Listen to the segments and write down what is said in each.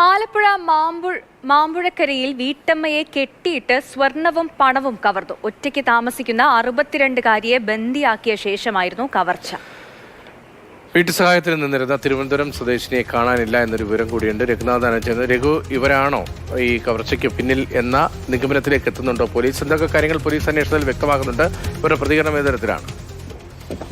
ആലപ്പുഴ മാമ്പു മാമ്പുഴക്കരയിൽ വീട്ടമ്മയെ കെട്ടിയിട്ട് സ്വർണവും പണവും കവർന്നു. ഒറ്റയ്ക്ക് താമസിക്കുന്ന അറുപത്തിരണ്ടുകാരിയെ ബന്ദിയാക്കിയ ശേഷമായിരുന്നു കവർച്ച. വീട്ടുസഹായത്തിന് നിന്നിരുന്ന തിരുവനന്തപുരം സ്വദേശിനിയെ കാണാനില്ല എന്നൊരു വിവരം കൂടിയുണ്ട്. രഘുനാഥൻ ചെയ്യുന്നത്. രഘു ഇവരാണോ ഈ കവർച്ചയ്ക്ക് പിന്നിൽ എന്ന നിഗമനത്തിലേക്ക് എത്തുന്നുണ്ടോ? പോലീസ് എന്തൊക്കെ കാര്യങ്ങൾ പോലീസ് അന്വേഷണത്തിൽ വ്യക്തമാക്കുന്നുണ്ട്. ഇവരുടെ പ്രതികരണം ഏത്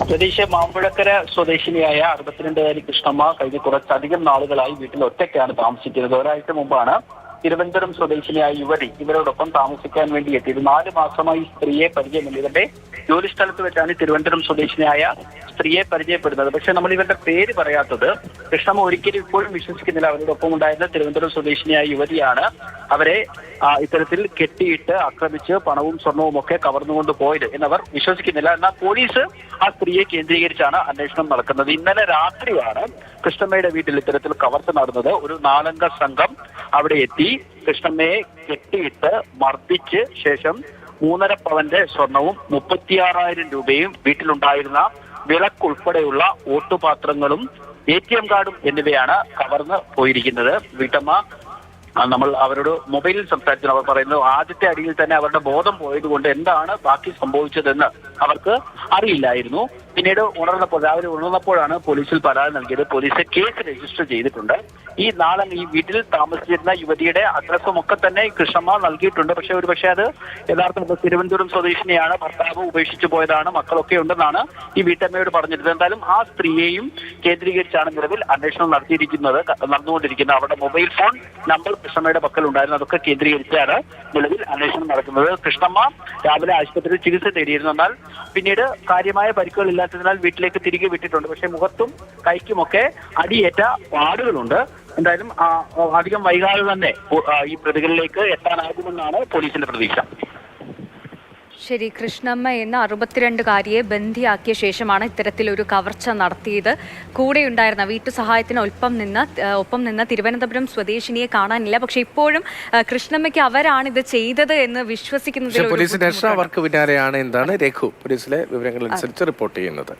പ്രതീക്ഷ മാമ്പുഴക്കര സ്വദേശിനിയായ അറുപത്തിരണ്ടുകാരി കൃഷ്ണമ്മ കഴിഞ്ഞ കുറച്ചധികം നാളുകളായി വീട്ടിൽ ഒറ്റയ്ക്കാണ് താമസിക്കുന്നത്. ഒരാഴ്ച മുമ്പാണ് തിരുവനന്തപുരം സ്വദേശിനിയായ യുവതി ഇവരോടൊപ്പം താമസിക്കാൻ വേണ്ടി എത്തിയത്. നാല് മാസമായി സ്ത്രീയെ പരിചയമില്ല. ഇവരുടെ ജോലി സ്ഥലത്ത് വെച്ചാണ് തിരുവനന്തപുരം സ്വദേശിനിയായ സ്ത്രീയെ പരിചയപ്പെടുന്നത്. പക്ഷെ നമ്മൾ ഇവരുടെ പേര് പറയാത്തത് കൃഷ്ണമ്മ ഒരിക്കലും ഇപ്പോഴും വിശ്വസിക്കുന്നില്ല. അവരോടൊപ്പം ഉണ്ടായിരുന്ന തിരുവനന്തപുരം സ്വദേശിനിയായ യുവതിയാണ് അവരെ ഇത്തരത്തിൽ കെട്ടിയിട്ട് ആക്രമിച്ച് പണവും സ്വർണവും ഒക്കെ കവർന്നുകൊണ്ട് പോയത് എന്നവർ വിശ്വസിക്കുന്നില്ല. എന്നാൽ പോലീസ് ആ സ്ത്രീയെ കേന്ദ്രീകരിച്ചാണ് അന്വേഷണം നടക്കുന്നത്. ഇന്നലെ രാത്രിയാണ് കൃഷ്ണമ്മയുടെ വീട്ടിൽ ഇത്തരത്തിൽ കവർച്ച നടന്നത്. ഒരു നാലംഗ സംഘം അവിടെ എത്തി. കൃഷ്ണമ്മയെ കെട്ടിയിട്ട് മർദ്ദിച്ച് ശേഷം മൂന്നര പവന്റെ സ്വർണവും മുപ്പത്തിയാറായിരം രൂപയും വീട്ടിലുണ്ടായിരുന്ന വിളക്കുൾപ്പെടെയുള്ള ഓട്ടുപാത്രങ്ങളും എ ടി എം കാർഡും എന്നിവയാണ് കവർന്ന് പോയിരിക്കുന്നത്. വീട്ടമ്മ നമ്മൾ അവരോട് മൊബൈലിൽ സംസാരിച്ചു. അവർ പറയുന്നു ആദ്യത്തെ അടിയിൽ തന്നെ അവരുടെ ബോധം പോയത് കൊണ്ട് എന്താണ് ബാക്കി സംഭവിച്ചതെന്ന് അവർക്ക് അറിയില്ലായിരുന്നു. പിന്നീട് ഉണർന്നപ്പോൾ രാവിലെ ഉണർന്നപ്പോഴാണ് പോലീസിൽ പരാതി നൽകിയത്. പോലീസ് കേസ് രജിസ്റ്റർ ചെയ്തിട്ടുണ്ട്. ഈ നാളെ ഈ വീട്ടിൽ താമസിച്ചിരുന്ന യുവതിയുടെ അഡ്രസ്സും ഒക്കെ തന്നെ കൃഷ്ണമ്മ നൽകിയിട്ടുണ്ട്. പക്ഷെ ഒരു പക്ഷേ അത് യഥാർത്ഥത്തിൽ തിരുവനന്തപുരം സ്വദേശിനിയാണ്. ഭർത്താവ് ഉപേക്ഷിച്ചു പോയതാണ്. മക്കളൊക്കെ ഉണ്ടെന്നാണ് ഈ വീട്ടമ്മയോട് പറഞ്ഞിരുന്നത്. എന്തായാലും ആ സ്ത്രീയെയും കേന്ദ്രീകരിച്ചാണ് നിലവിൽ അന്വേഷണം നടത്തിയിരിക്കുന്നത്. നടന്നുകൊണ്ടിരിക്കുന്നത് അവരുടെ മൊബൈൽ ഫോൺ നമ്പർ കൃഷ്ണമ്മയുടെ പക്കൽ ഉണ്ടായിരുന്നു അതൊക്കെ കേന്ദ്രീകരിച്ചാണ് നിലവിൽ അന്വേഷണം നടക്കുന്നത്. കൃഷ്ണമ്മ രാവിലെ ആശുപത്രിയിൽ ചികിത്സ തേടിയിരുന്നു. എന്നാൽ പിന്നീട് കാര്യമായ പരിക്കുകൾ ഇല്ലാത്തതിനാൽ വീട്ടിലേക്ക് തിരികെ വിട്ടിട്ടുണ്ട്. പക്ഷേ മുഖത്തും കൈക്കുമൊക്കെ അടിയേറ്റ പാടുകളുണ്ട്. എന്തായാലും അധികം വൈകാതെ തന്നെ ഈ പ്രതികളിലേക്ക് എത്താനാകുമെന്നാണ് പോലീസിന്റെ പ്രതീക്ഷ. ശരി കൃഷ്ണമ്മ എന്ന അറുപത്തിരണ്ടുകാരിയെ ബന്ധിയാക്കിയ ശേഷമാണ് ഇത്തരത്തിലൊരു കവർച്ച നടത്തിയത്. കൂടെ കൂടെയുണ്ടായിരുന്ന വീട്ടുസഹായത്തിന് ഒപ്പം നിന്ന് ഒപ്പം നിന്ന് തിരുവനന്തപുരം സ്വദേശിനിയെ കാണാനില്ല. പക്ഷെ ഇപ്പോഴും കൃഷ്ണമ്മയ്ക്ക് അവരാണ് ഇത് ചെയ്തത് എന്ന് വിശ്വസിക്കുന്നത് പോലീസിന്റെ പിന്നാലെയാണ് എന്താണ് രഘു പോലീസിലെ വിവരങ്ങൾ അനുസരിച്ച് റിപ്പോർട്ട് ചെയ്യുന്നത്.